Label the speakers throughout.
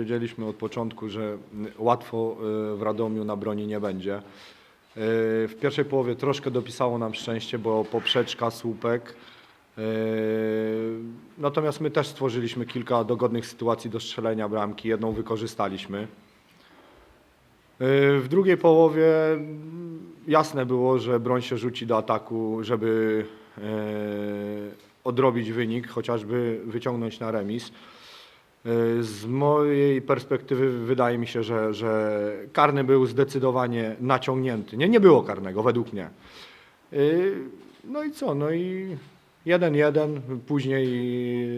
Speaker 1: Wiedzieliśmy od początku, że łatwo y, w Radomiu na broni nie będzie. Y, W pierwszej połowie troszkę dopisało nam szczęście, bo poprzeczka, słupek. Y, Natomiast my też stworzyliśmy kilka dogodnych sytuacji do strzelenia bramki. Jedną wykorzystaliśmy. W drugiej połowie jasne było, że broń się rzuci do ataku, żeby odrobić wynik, chociażby wyciągnąć na remis. Y, Z mojej perspektywy wydaje mi się, że, że karny był zdecydowanie naciągnięty. Nie, nie było karnego według mnie. Y, No i co? No i jeden jeden, później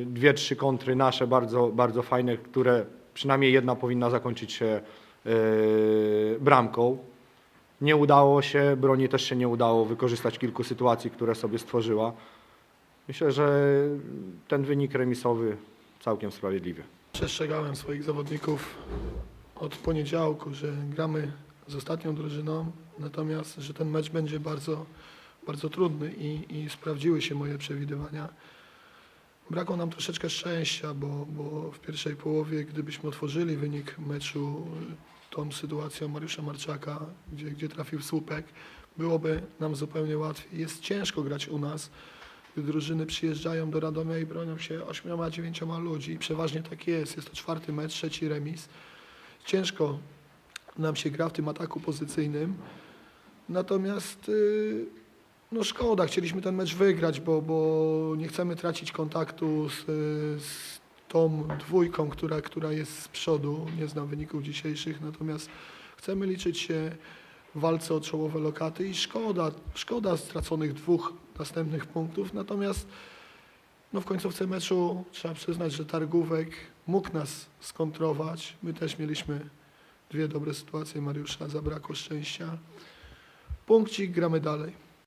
Speaker 1: dwie, trzy kontry nasze bardzo, bardzo fajne, które przynajmniej jedna powinna zakończyć się y, bramką. Nie udało się, broni też się nie udało wykorzystać kilku sytuacji, które sobie stworzyła. Myślę, że ten wynik remisowy całkiem sprawiedliwy.
Speaker 2: Przestrzegałem swoich zawodników od poniedziałku, że gramy z ostatnią drużyną, natomiast że ten mecz będzie bardzo, bardzo trudny i, i sprawdziły się moje przewidywania. Brakło nam troszeczkę szczęścia, bo, bo w pierwszej połowie, gdybyśmy otworzyli wynik meczu tą sytuacją Mariusza Marczaka, gdzie, gdzie trafił słupek, byłoby nam zupełnie łatwiej. Jest ciężko grać u nas, gdy drużyny przyjeżdżają do Radomia i bronią się ośmioma, dziewięcioma ludzi. I przeważnie tak jest. Jest to czwarty mecz, trzeci remis. Ciężko nam się gra w tym ataku pozycyjnym. Natomiast y, no szkoda, chcieliśmy ten mecz wygrać, bo, bo nie chcemy tracić kontaktu z, y, z tą dwójką, która, która jest z przodu. Nie znam wyników dzisiejszych, natomiast chcemy liczyć się walce o czołowe lokaty i szkoda, szkoda straconych dwóch następnych punktów. Natomiast no w końcówce meczu trzeba przyznać, że Targówek mógł nas skontrować. My też mieliśmy dwie dobre sytuacje Mariusza, zabrakło szczęścia. Punkcik, gramy dalej.